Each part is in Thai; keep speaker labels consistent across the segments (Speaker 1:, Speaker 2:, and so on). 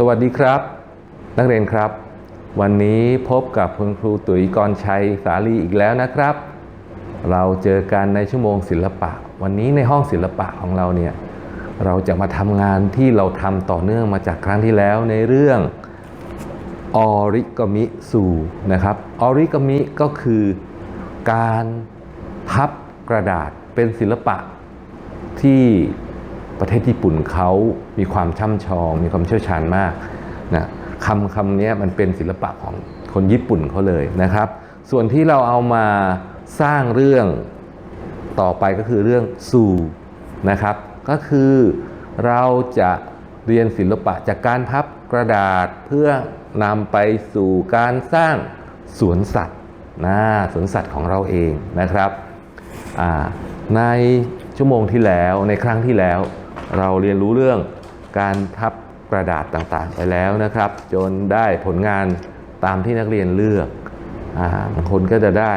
Speaker 1: สวัสดีครับ นักเรียนครับ วันนี้พบกับคุณครูตุ๋ยกรชัยสาลีอีกแล้วนะครับ เราเจอกันในชั่วโมงศิลปะ วันนี้ในห้องศิลปะของเราเนี่ยเราจะมาทำงานที่เราทำต่อเนื่องมาจากครั้งที่แล้วในเรื่องออริกามิสูนะครับออริกามิก็คือการพับกระดาษเป็นศิลปะที่ ประเทศญี่ปุ่นเขามีความช่ำชอง มีความเชี่ยวชาญมากนะคำคำนี้มันเป็นศิลปะของคนญี่ปุ่นเขาเลยนะครับ ส่วนที่เราเอามาสร้างเรื่องต่อไปก็คือเรื่องสูนะครับ ก็คือเราจะเรียนศิลปะจากการพับกระดาษเพื่อนำไปสู่การสร้างสวนสัตว์นะสวนสัตว์ของเราเองนะครับ ในชั่วโมงที่แล้วในครั้งที่แล้ว เราเรียนรู้เรื่องการพับกระดาษต่างๆ ไปแล้วนะครับ จนได้ผลงานตามที่นักเรียนเลือกบางคนก็จะได้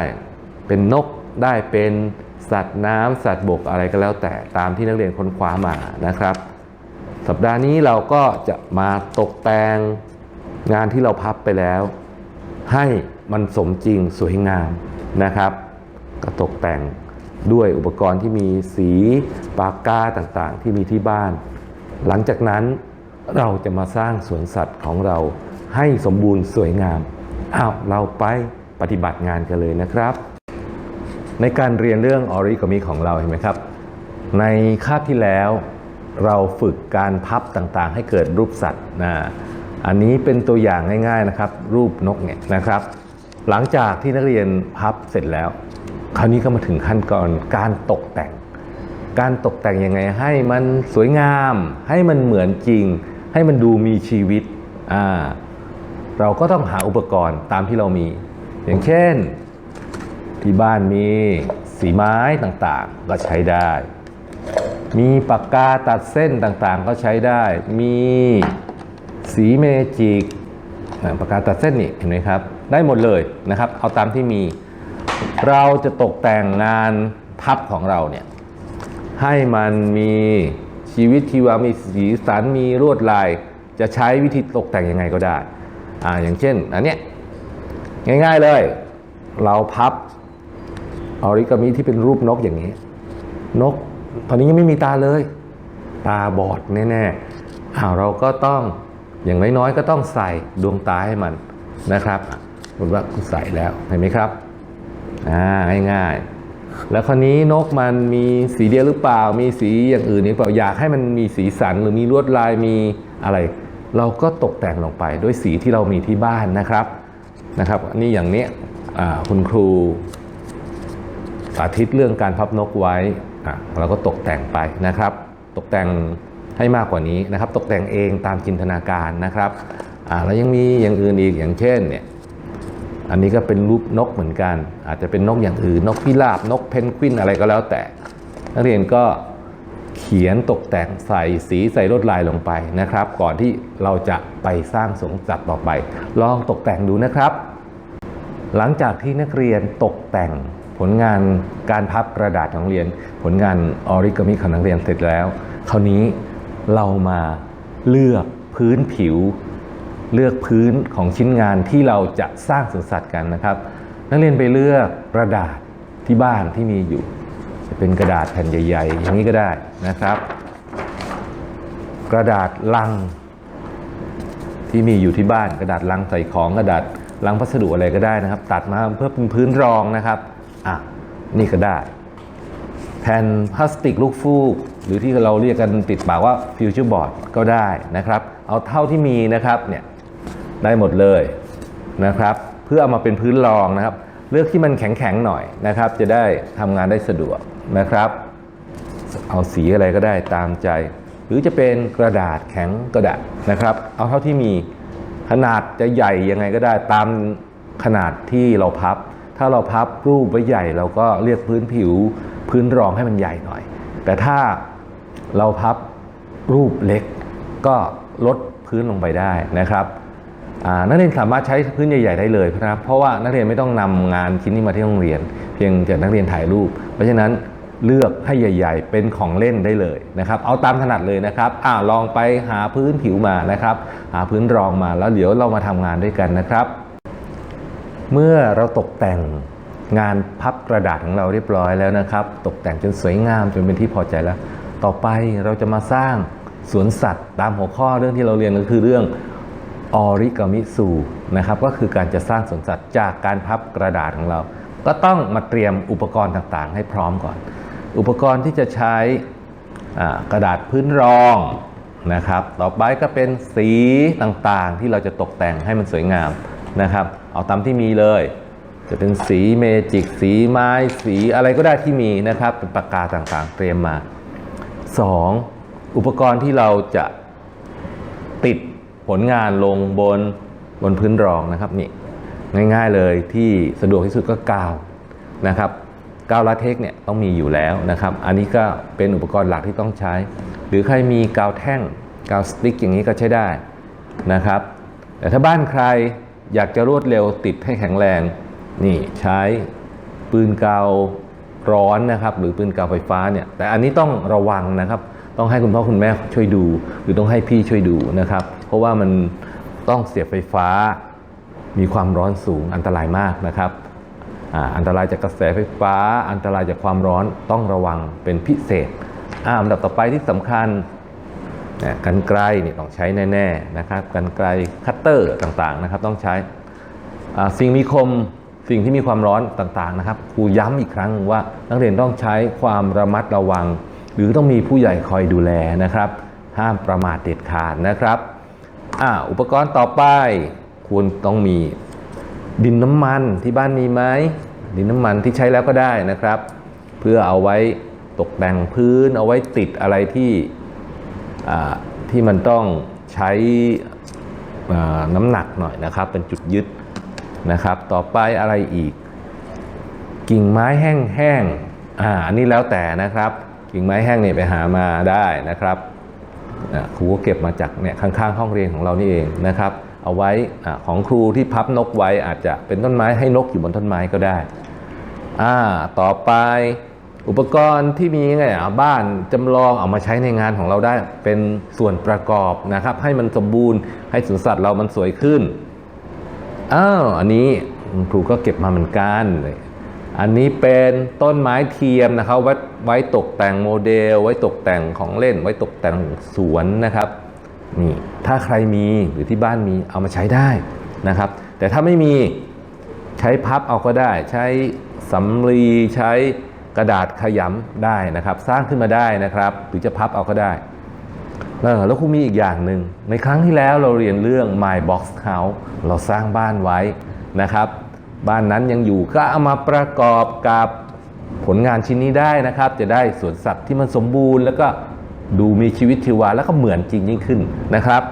Speaker 1: เป็นนกได้เป็นสัตว์น้ำสัตว์บกอะไรก็แล้วแต่ตามที่นักเรียนค้นคว้ามานะครับ สัปดาห์นี้เราก็จะมาตกแต่งงานที่เราพับไปแล้ว ให้มันสมจริงสวยงามนะครับ ก็ตกแต่ง ด้วยอุปกรณ์ที่มีสีปากกาต่างๆ ที่มีที่บ้าน หลังจากนั้นเราจะมาสร้างสวนสัตว์ของเราให้สมบูรณ์สวยงามอ้าวเราไปปฏิบัติงานกันเลยนะครับ ในการเรียนเรื่องออริกามิของเราเห็นไหมครับ ในคาบที่แล้วเราฝึกการพับต่างๆ ให้เกิดรูปสัตว์นะอันนี้เป็นตัวอย่างง่ายๆนะครับ รูปนกเนี่ยนะครับ หลังจากที่นักเรียนพับเสร็จแล้ว คราวนี้ก็มาถึงขั้นตอนการตกแต่ง การตกแต่งยังไงให้มันสวยงาม ให้มันเหมือนจริง ให้มันดูมีชีวิตอ่าเราก็ต้องหาอุปกรณ์ตามที่เรามี อย่างเช่น ที่บ้านมีสีไม้ต่างๆ ก็ใช้ได้ มีปากกาตัดเส้นต่างๆ ก็ใช้ได้ มีสีเมจิกปากกาตัดเส้นนี่เห็นไหมครับ ได้หมดเลยนะครับ เอาตามที่มี เราจะตกแต่งงานพับของเราเนี่ยให้มันมีชีวิตชีวามีสีสันมีลวดลาย จะใช้วิธีตกแต่งยังไงก็ได้อ่าอย่างเช่นอันเนี้ยง่ายๆเลย เราพับออริกามิที่เป็นรูปนกอย่างนี้ นก ตอนนี้ยังไม่มีตาเลย ตาบอดแน่ๆอ้าวเราก็ต้องอย่างน้อยๆก็ต้องใส่ดวงตาให้มันนะครับคุณว่าคุณใส่แล้วเห็นไหมครับ อ่าง่ายๆ แล้วคราวนี้นกมันมีสีเดียวหรือเปล่า มีสีอย่างอื่นหรือเปล่าอยากให้มันมีสีสันหรือมีลวดลายมีอะไร เราก็ตกแต่งลงไปด้วยสีที่เรามีที่บ้านนะครับนะครับนนี้อย่างเนี้ยคุณครูสาธิตเรื่องการพับนกไว้อะเราก็ตกแต่งไปนะครับ ตกแต่งให้มากกว่านี้นะครับ ตกแต่งเองตามจินตนาการนะครับอ่าแล้วยังมีอย่างอื่นอีกอย่างเช่นเนี่ย อันนี้ก็เป็นรูปนกเหมือนกัน อาจจะเป็นนกอย่างอื่น นกพิราบนกเพนกวินอะไรก็แล้วแต่ นักเรียนก็เขียนตกแต่งใส่สีใส่ลวดลายลงไปนะครับ ก่อนที่เราจะไปสร้างสวนสัตว์ต่อไป ลองตกแต่งดูนะครับ หลังจากที่นักเรียนตกแต่งผลงานการพับกระดาษของเรียน ผลงานออริกามิของนักเรียนเสร็จแล้ว คราวนี้เรามาเลือกพื้นผิว เลือกพื้นของชิ้นงานที่เราจะสร้างสวนสัตว์กันนะครับ นักเรียนไปเลือกกระดาษที่บ้านที่มีอยู่ จะเป็นกระดาษแผ่นใหญ่ ๆ อย่างนี้ก็ได้นะครับ กระดาษลังที่มีอยู่ที่บ้าน กระดาษลังใส่ของกระดาษลังพัสดุอะไรก็ได้นะครับ ตัดมาเพื่อเป็นพื้นรองนะครับอะนี่ก็ได้แผ่นพลาสติกลูกฟูก หรือที่เราเรียกกันติดปากว่าฟิวเจอร์บอร์ดก็ได้นะครับ เอาเท่าที่มีนะครับเนี่ย ได้หมดเลยนะครับ เพื่อเอามาเป็นพื้นรองนะครับ เลือกที่มันแข็งๆหน่อยนะครับ จะได้ทำงานได้สะดวกนะครับ เอาสีอะไรก็ได้ตามใจ หรือจะเป็นกระดาษแข็งก็ได้นะครับ เอาเท่าที่มีขนาดจะใหญ่ยังไงก็ได้ตามขนาดที่เราพับ ถ้าเราพับรูปไว้ใหญ่เราก็เรียกพื้นผิวพื้นรองให้มันใหญ่หน่อย แต่ถ้าเราพับรูปเล็กก็ลดพื้นลงไปได้นะครับ นักเรียนสามารถใช้พื้นใหญ่ๆได้เลยนะครับ เพราะว่านักเรียนไม่ต้องนำงานชิ้นนี้มาที่โรงเรียน เพียงแต่นักเรียนถ่ายรูป เพราะฉะนั้นเลือกให้ใหญ่ ๆ เป็นของเล่นได้เลยนะครับ เอาตามถนัดเลยนะครับอ่าลองไปหาพื้นผิวมานะครับ หาพื้นรองมาแล้วเดี๋ยวเรามาทำงานด้วยกันนะครับ เมื่อเราตกแต่งงานพับกระดาษของเราเรียบร้อยแล้วนะครับ ตกแต่งจนสวยงามจนเป็นที่พอใจแล้ว ต่อไปเราจะมาสร้างสวนสัตว์ ตามหัวข้อเรื่องที่เราเรียนก็คือเรื่อง ออริกามิสูนะครับก็คือการจะสร้างสวนสัตว์จากการพับกระดาษของเรา ก็ต้องมาเตรียมอุปกรณ์ต่างๆ ให้พร้อมก่อน อุปกรณ์ที่จะใช้กระดาษพื้นรองนะครับต่อไปก็เป็นสีต่างๆ ที่เราจะตกแต่งให้มันสวยงามนะครับ เอาตามที่มีเลย จะเป็นสีเมจิกสีไม้สีอะไรก็ได้ที่มีนะครับเป็นปากกาต่างๆ เตรียมมา 2. อุปกรณ์ที่เราจะติด ผลงานลงบนบนพื้นรองนะครับนี่ง่ายๆเลยที่สะดวกที่สุดก็กาวนะครับกาวลาเทกเนี่ยต้องมีอยู่แล้วนะครับ อันนี้ก็เป็นอุปกรณ์หลักที่ต้องใช้ หรือใครมีกาวแท่งกาวสติ๊กอย่างนี้ก็ใช้ได้นะครับ แต่ถ้าบ้านใครอยากจะรวดเร็วติดให้แข็งแรงนี่ใช้ปืนกาวร้อนนะครับ หรือปืนกาวไฟฟ้าเนี่ยแต่อันนี้ต้องระวังนะครับ ต้องให้คุณพ่อคุณแม่ช่วยดู หรือต้องให้พี่ช่วยดูนะครับ เพราะว่ามันต้องเสียบไฟฟ้า มีความร้อนสูงอันตรายมากนะครับอ,อันตรายจากกระแสไฟฟ้า อันตรายจากความร้อนต้องระวังเป็นพิเศษอันดับต่อไปที่สำคัญกันไกลนี่ต้องใช้แน่ๆนะครับกันไกลคัตเตอร์ต่างๆนะครับต้องใช้สิ่งมีคมสิ่งที่มีความร้อนต่างๆนะครับครูย้ำอีกครั้งว่านักเรียนต้องใช้ความระมัดระวัง หรือต้องมีผู้ใหญ่คอยดูแลนะครับ ห้ามประมาทเด็ดขาดนะครับออุปกรณ์ต่อไปคุณต้องมีดินน้ำมันที่บ้านมีไหมดินน้ำมันที่ใช้แล้วก็ได้นะครับ เพื่อเอาไว้ตกแต่งพื้น เอาไว้ติดอะไรที่ที่มันต้องใช้น้ำหนักหน่อยนะครับ เป็นจุดยึดนะครับ ต่อไปอะไรอีก กิ่งไม้แห้งๆอ่าอันนี้แล้วแต่นะครับ กิ่งไม้แห้งเนี่ยไปหามาได้นะครับครูก็เก็บมาจากเนี่ยข้างๆ ห้องเรียนของเรานี่เองนะครับ เอาไว้อาของครูที่พับนกไว้อาจจะเป็นต้นไม้ให้นกอยู่บนต้นไม้ก็ได้อ่าต่อไปอุปกรณ์ที่มีไงอะบ้านจำลองเอามาใช้ในงานของเราได้เป็นส่วนประกอบนะครับ ให้มันสมบูรณ์ให้สวนสัตว์เรามันสวยขึ้นอ้าวอันนี้คุณครูก็เก็บมาเหมือนกัน อันนี้เป็นต้นไม้เทียมนะครับไว้ไว้ตกแต่งโมเดล ไว้ตกแต่งของเล่น ไว้ตกแต่งสวนนะครับนี่ถ้าใครมีหรือที่บ้านมีเอามาใช้ได้นะครับ แต่ถ้าไม่มีใช้พับเอาก็ได้ ใช้สำลีใช้กระดาษขยำได้นะครับ สร้างขึ้นมาได้นะครับ หรือจะพับเอาก็ได้แล้วครูมีอีกอย่างหนึ่งในครั้งที่แล้วเราเรียนเรื่อง My Box House เราสร้างบ้านไว้นะครับ บ้านนั้นยังอยู่ก็เอามาประกอบกับผลงานชิ้นนี้ได้นะครับ จะได้สวนสัตว์ที่มันสมบูรณ์ แล้วก็ดูมีชีวิตชีวาแล้วก็เหมือนจริงยิ่งขึ้นนะครับ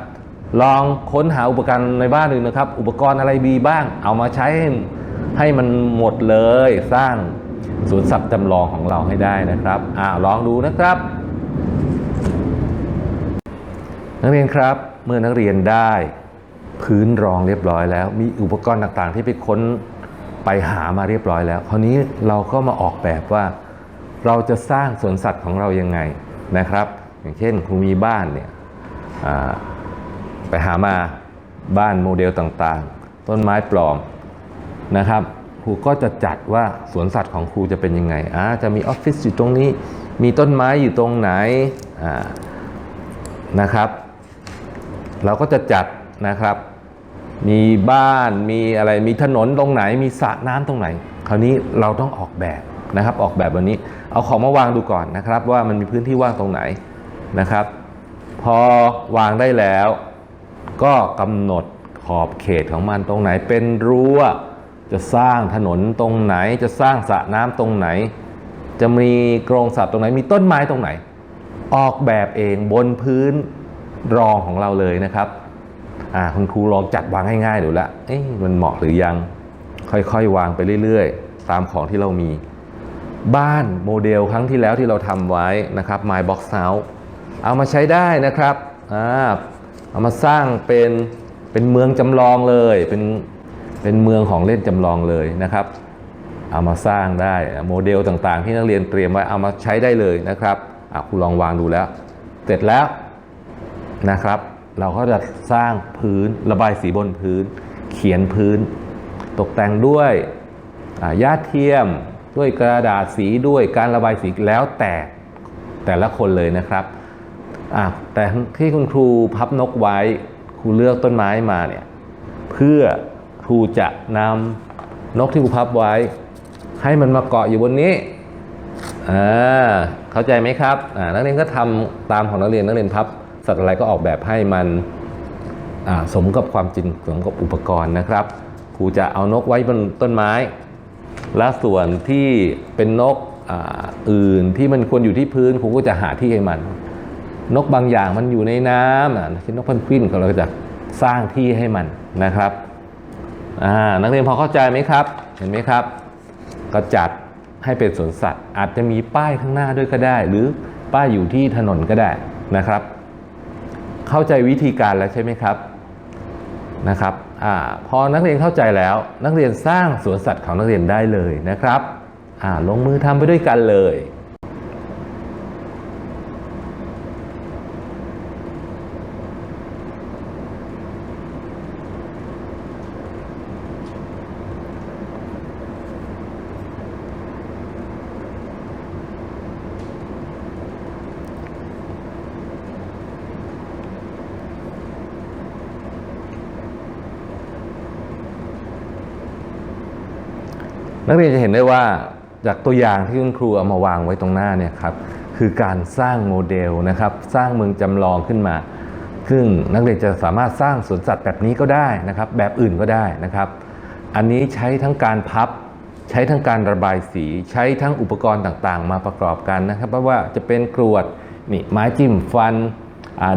Speaker 1: ลองค้นหาอุปกรณ์ในบ้านดูนะครับ อุปกรณ์อะไรมีบ้าง เอามาใช้ให้ให้มันหมดเลยสร้างสวนสัตว์จำลองของเราให้ได้นะครับอ่าลองดูนะครับ นักเรียนครับเมื่อนักเรียนได้พื้นรองเรียบร้อยแล้ว มีอุปกรณ์ต่างๆ ที่ไปค้น ไปหามาเรียบร้อยแล้วคราวนี้เราก็มาออกแบบว่า เราจะสร้างสวนสัตว์ของเรายังไงนะครับ อย่างเช่นครูมีบ้านเนี่ยไปหามาบ้านโมเดลต่างๆ ต้นไม้ปลอมนะครับครูก็จะจัดว่าสวนสัตว์ของครูจะเป็นยังไงอ่าจะมีออฟฟิศอยู่ตรงนี้ มีต้นไม้อยู่ตรงไหนนะครับ เราก็จะจัดนะครับ มีบ้านมีอะไรมีถนนตรงไหน มีสระน้ำตรงไหน คราวนี้เราต้องออกแบบนะครับ ออกแบบวันนี้ เอาของมาวางดูก่อนนะครับ ว่ามันมีพื้นที่ว่างตรงไหนนะครับ พอวางได้แล้ว ก็กำหนดขอบเขตของมันตรงไหน เป็นรั้วจะสร้างถนนตรงไหน จะสร้างสระน้ำตรงไหน จะมีกรงสัตว์ตรงไหน มีต้นไม้ตรงไหน ออกแบบเองบนพื้นรองของเราเลยนะครับ อ่าคุณครูลองจัดวางง่ายๆดูละเอ๊ะมันเหมาะหรือยัง ค่อยๆ วางไปเรื่อยๆ ตามของที่เรามี บ้านโมเดลครั้งที่แล้วที่เราทำไว้นะครับ My Box House เอามาใช้ได้นะครับอ่าเอามาสร้างเป็นเป็นเมืองจำลองเลยเป็นเป็นเมืองของเล่นจำลองเลยนะครับ เอามาสร้างได้โมเดลต่างๆ ที่นักเรียนเตรียมไว้เอามาใช้ได้เลยนะครับอะครูลองวางดูแล้ว เสร็จแล้วนะครับ เราก็จะสร้างพื้นระบายสีบนพื้น เขียนพื้น ตกแต่งด้วยอ่าหญ้าเทียม ด้วยกระดาษสีด้วยการระบายสีแล้วแต่แต่ละคนเลยนะครับแต่ที่คุณครูพับนกไว้ครูเลือกต้นไม้มาเนี่ยเพื่อครูจะนำนกที่ครูพับไว้ ให้มันมาเกาะอยู่บนนี้อ่าเข้าใจไหมครับนักเรียนก็ทำตามของนักเรียนนักเรียนพับ สัตว์อะไรก็ออกแบบให้มันสมกับความจริงสมกับอุปกรณ์นะครับครูจะเอานกไว้บนต้นไม้ และส่วนที่เป็นนกอ,อื่นที่มันควรอยู่ที่พื้นครูก็จะหาที่ให้มัน นกบางอย่างมันอยู่ในน้ำอะเช่นนกเพนกวินเราก็จะสร้างที่ให้มันนะครับนักเรียนพอเข้าใจไหมครับ เห็นไหมครับ ก็จัดให้เป็นสวนสัตว์ อาจจะมีป้ายข้างหน้าด้วยก็ได้ หรือป้ายอยู่ที่ถนนก็ได้นะครับ เข้าใจวิธีการแล้วใช่ไหมครับนะครับอพอนักเรียนเข้าใจแล้ว นักเรียนสร้างสวนสัตว์ของนักเรียนได้เลยนะครับลงมือทำไปด้วยกันเลย นักเรียนจะเห็นได้ว่าจากตัวอย่างที่คุณครูเอามาวางไว้ตรงหน้าเนี่ยครับคือการสร้างโมเดลนะครับสร้างเมืองจำลองขึ้นมา ซึ่งนักเรียนจะสามารถสร้างสวนสัตว์แบบนี้ก็ได้นะครับ แบบอื่นก็ได้นะครับ อันนี้ใช้ทั้งการพับ ใช้ทั้งการระบายสี ใช้ทั้งอุปกรณ์ต่างๆ มาประกอบกันนะครับไม่ว่าจะเป็นกรวดนี่ไม้จิ้มฟัน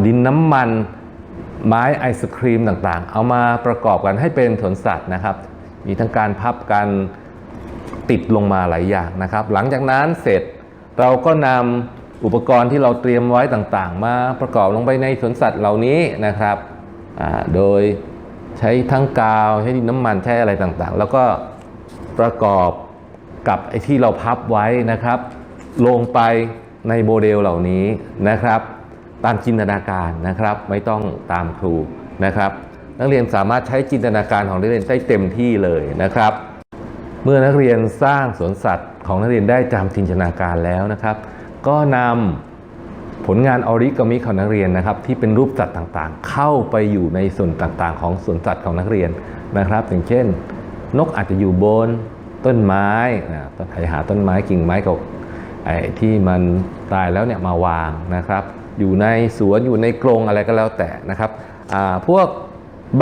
Speaker 1: ดินน้ำมัน ไม้ไอศครีมต่างๆ เอามาประกอบกันให้เป็นสวนสัตว์นะครับ มีทั้งการพับการ ติดลงมาหลายอย่างนะครับ หลังจากนั้นเสร็จเราก็นำอุปกรณ์ที่เราเตรียมไว้ต่างๆ มาประกอบลงไปในสวนสัตว์เหล่านี้นะครับ โดยใช้ทั้งกาวใช้ดินน้ำมันใช้อะไรต่างๆ แล้วก็ประกอบกับไอ้ที่เราพับไว้นะครับ ลงไปในโมเดลเหล่านี้นะครับ ตามจินตนาการนะครับ ไม่ต้องตามครูนะครับ นักเรียนสามารถใช้จินตนาการของนักเรียนได้เต็มที่เลยนะครับ เมื่อนักเรียนสร้างสวนสัตว์ของนักเรียนได้ตามจินตนาการแล้วนะครับ ก็นำผลงานออริกามิของนักเรียนนะครับ ที่เป็นรูปสัตว์ต่างๆ เข้าไปอยู่ในส่วนต่างๆ ของสวนสัตว์ของนักเรียนนะครับ อย่างเช่น นกอาจจะอยู่บนต้นไม้ต้องไปหาต้นไม้กิ่งไม้กับไอ้ที่มันตายแล้วเนี่ยมาวางนะครับ อยู่ในสวนอยู่ในกรงอะไรก็แล้วแต่นะครับพวก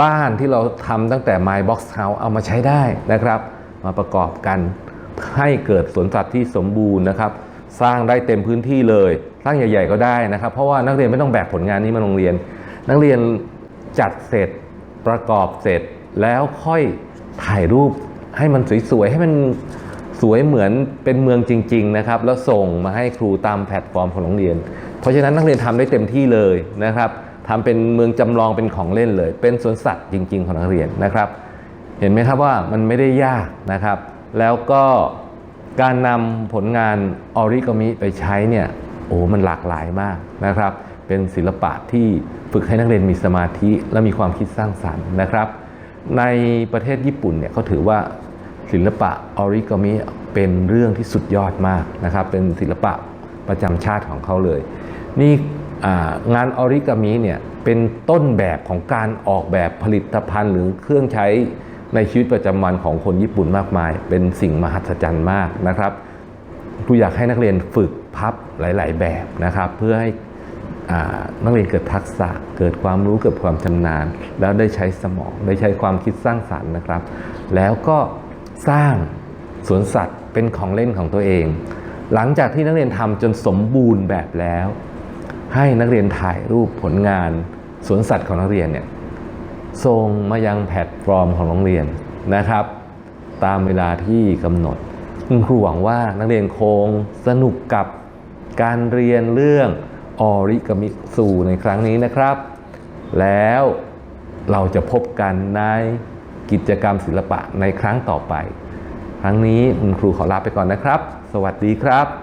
Speaker 1: บ้านที่เราทำตั้งแต่ My Box House เอามาใช้ได้นะครับ มาประกอบกัน ให้เกิดสวนสัตว์ที่สมบูรณ์นะครับ สร้างได้เต็มพื้นที่เลยสร้างใหญ่ ๆ ก็ได้นะครับ เพราะว่านักเรียนไม่ต้องแบกผลงานนี้มาโรงเรียน นักเรียนจัดเสร็จประกอบเสร็จแล้วค่อยถ่ายรูปให้มันสวยๆให้มันสวยเหมือนเป็นเมืองจริง ๆ นะครับ แล้วส่งมาให้ครูตามแพลตฟอร์มของโรงเรียน เพราะฉะนั้นนักเรียนทำได้เต็มที่เลยนะครับทำเป็นเมืองจำลองเป็นของเล่นเลย เป็นสวนสัตว์จริง ๆ ของนักเรียนนะครับ เห็นไหมครับว่ามันไม่ได้ยากนะครับ แล้วก็การนำผลงานออริกามิไปใช้เนี่ยโอ้มันหลากหลายมากนะครับ เป็นศิลปะที่ฝึกให้นักเรียนมีสมาธิและมีความคิดสร้างสรรค์นะครับ ในประเทศญี่ปุ่นเนี่ยเขาถือว่าศิลปะออริกามิเป็นเรื่องที่สุดยอดมากนะครับ เป็นศิลปะประจำชาติของเขาเลย นี่งานออริกามิเนี่ยเป็นต้นแบบของการออกแบบผลิตภัณฑ์หรือเครื่องใช้ ในชีวิตประจำวันของคนญี่ปุ่นมากมาย เป็นสิ่งมหัศจรรย์มากนะครับครูอยากให้นักเรียนฝึกพับหลาย ๆ แบบนะครับ เพื่อให้นักเรียนเกิดทักษะเกิดความรู้เกิดความชำนาญ แล้วได้ใช้สมองได้ใช้ความคิดสร้างสรรค์นะครับ แล้วก็สร้างสวนสัตว์เป็นของเล่นของตัวเอง หลังจากที่นักเรียนทำจนสมบูรณ์แบบแล้ว ให้นักเรียนถ่ายรูปผลงานสวนสัตว์ของนักเรียนเนี่ย ส่งมายังแพลตฟอร์มของโรงเรียนนะครับ ตามเวลาที่กำหนดคุณครูหวังว่านักเรียนคงสนุกกับการเรียนเรื่องออริกามิสูในครั้งนี้นะครับ แล้วเราจะพบกันในกิจกรรมศิลปะในครั้งต่อไป ครั้งนี้คุณครูขอลาไปก่อนนะครับ สวัสดีครับ